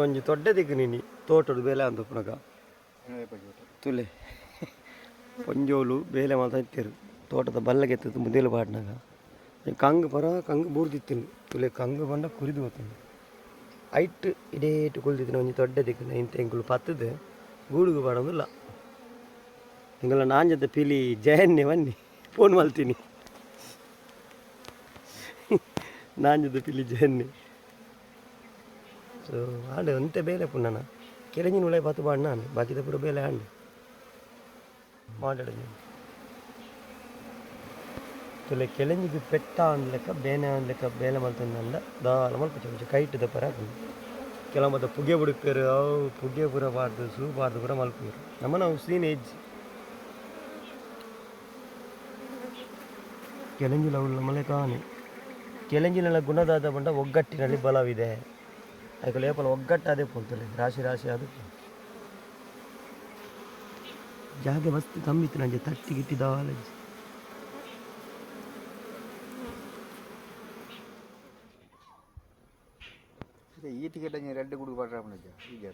ಒಂಜಿ ತೊಡ್ಡೆ ದಿಕ್ಕನಿನಿ ತೋಟಡು ಬೇಲೆ ಅಂತ ಪುನಗ ತುಲೆ. ಪೊಂಜೋಲು ಬೇಲೆ ಮಾತ ಇತ್ತೇರು. ತೋಟದ ಬಲ್ಲಗೆ ಎತ್ತದು ಮುದೇಲು ಪಾಡ್ನಾಗ ಕಂಗು ಪರ ಕಂಗು ಬೂರ್ದಿತ್ತಿನಿ. ತುಲೆ ಕಂಗು ಬಂಡ ಕುರಿದು ಹೋಗ್ತೀನಿ ಐಟ್ ಇಡೇಟು ಕುಲ್ದಿದ್ದೀನಿ ಒಂಜಿ ದೊಡ್ಡ ದಿಕ್ಕಿನ ಇಂಥ ಎಂಕುಲು ಪತ್ತದೆ. ಗೂಡುಗು ಬಾಡೋದಿಲ್ಲ. ಹಿಂಗಲ್ಲ ನಾನು ಜೊತೆ ಪಿಲಿ ಜಯನ್ನೇ ಬನ್ನಿ. ಫೋನ್ ಮಲ್ತೀನಿ. ನಾನು ಜೊತೆ ಪಿಲಿ ಜಯನ್ನೆ. ಆಡು ಅಂತೆ ಬೇಲೆ ಪುಣ್ಣನ ಕೆಳಗಿನ ಉಳೆ ಪಾತ್ ಬಾಡ್ ನಾನು, ಬಾಕಿದ ಪುರ ಬೇಲೆ ಆಂಡು ಮಾತಾಡಿದೆ. ತುಲೆ ಕೆಳಂಜಿಗೆ ಪೆಟ್ಟ ಅನ್ಲೆಕ್ಕ, ಬೇನೆ ಅನ್ಲೆಕ್ಕ, ಬೇಲೆ ಮಲ್ತಂದ ದಾಲ ಮಲ್ಪ ಕೈ ಇಟ್ಟದ ಪರ ಕೆಲವೊಮ್ಮೆ ಪುಗೆ ಬುಡುಕರು ಅವು ಪುಗೆ ಪುರ ಬಾರ್ದು, ಸೂ ಬಾರ್ದು ಪುರ ಮಲ್ಪರು ನಮ್ಮ ನಾವು ಸೀನ್ ಏಜ್. ಕೆಳಂಜಿಲ ಉಳ್ಳ ಮಲೆ ಕಾಣಿ ಕೆಳಂಜಿನ ಗುಣದಾದ ಬಂಡ ಒಗ್ಗಟ್ಟಿನಲ್ಲಿ ಬಲವಿದೆ. ಅದಕ್ಕೆ ಲೇಪನ ಒಗ್ಗಟ್ಟಾದೆ ಪೋಲ್ತಲೆ ರಾಶಿ ರಾಶಿ ಅದು ಜಾಗ ಮಸ್ತ್ ಕಮ್ಮಿತ್ತು ನನಗೆ ತಟ್ಟಿ ಗಿಟ್ಟಿ ದಾಲಜ್ಜಿ ಈ ಟಿಕೆಟ್ ರೆಡ್ ಗುಡುಗು ಪಡ್ರ ಈಗ